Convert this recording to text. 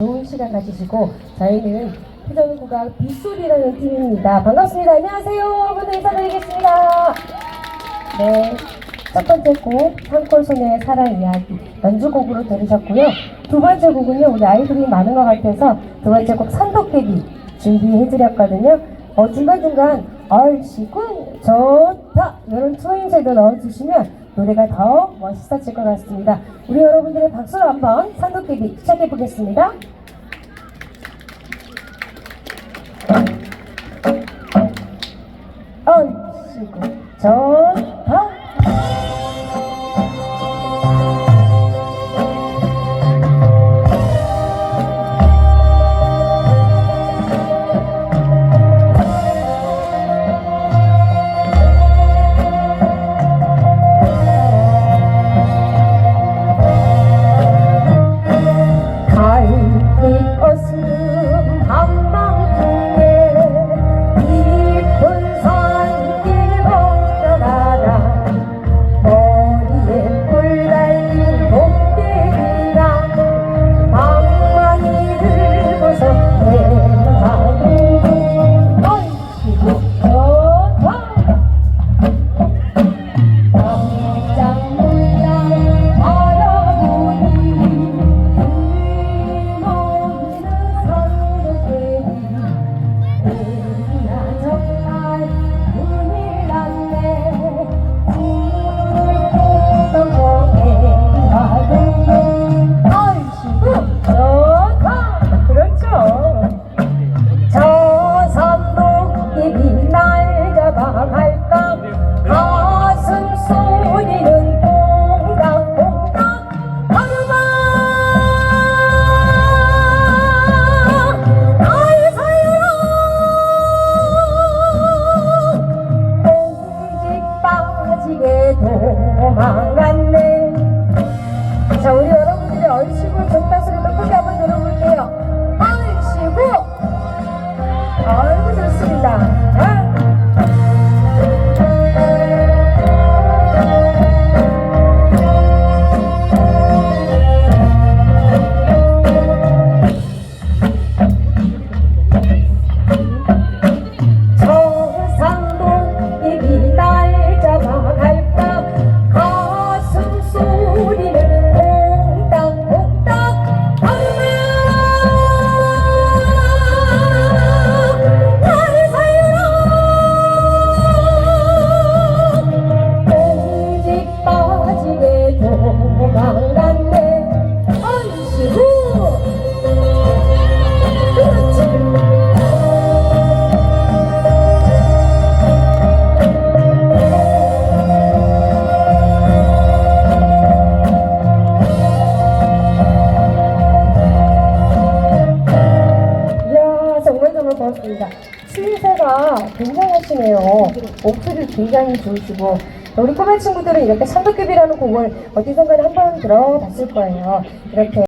좋은 시간 가지시고 저희는 회전국악 빗소리라는 팀입니다. 반갑습니다. 안녕하세요. 오늘 인사드리겠습니다. 네. 첫 번째 곡 산골 소녀의 사랑 이야기 연주곡으로 들으셨고요. 두 번째 곡은요 우리 아이들이 많은 것 같아서 두 번째 곡 산도깨비 준비해드렸거든요. 어, 중간중간 얼씨구 좋다 이런 투인제도 넣어주시면 노래가 더 멋있어질 것 같습니다. 우리 여러분들의 박수로 한번 산도깨비 시작해 보겠습니다. 얼씨구 좋 고맙습니다. 추위세가 굉장하시네요. 목소리 굉장히 좋으시고 우리 꼬마 친구들은 이렇게 산도급이라는 곡을 어디선가 한 번 들어봤을 거예요. 이렇게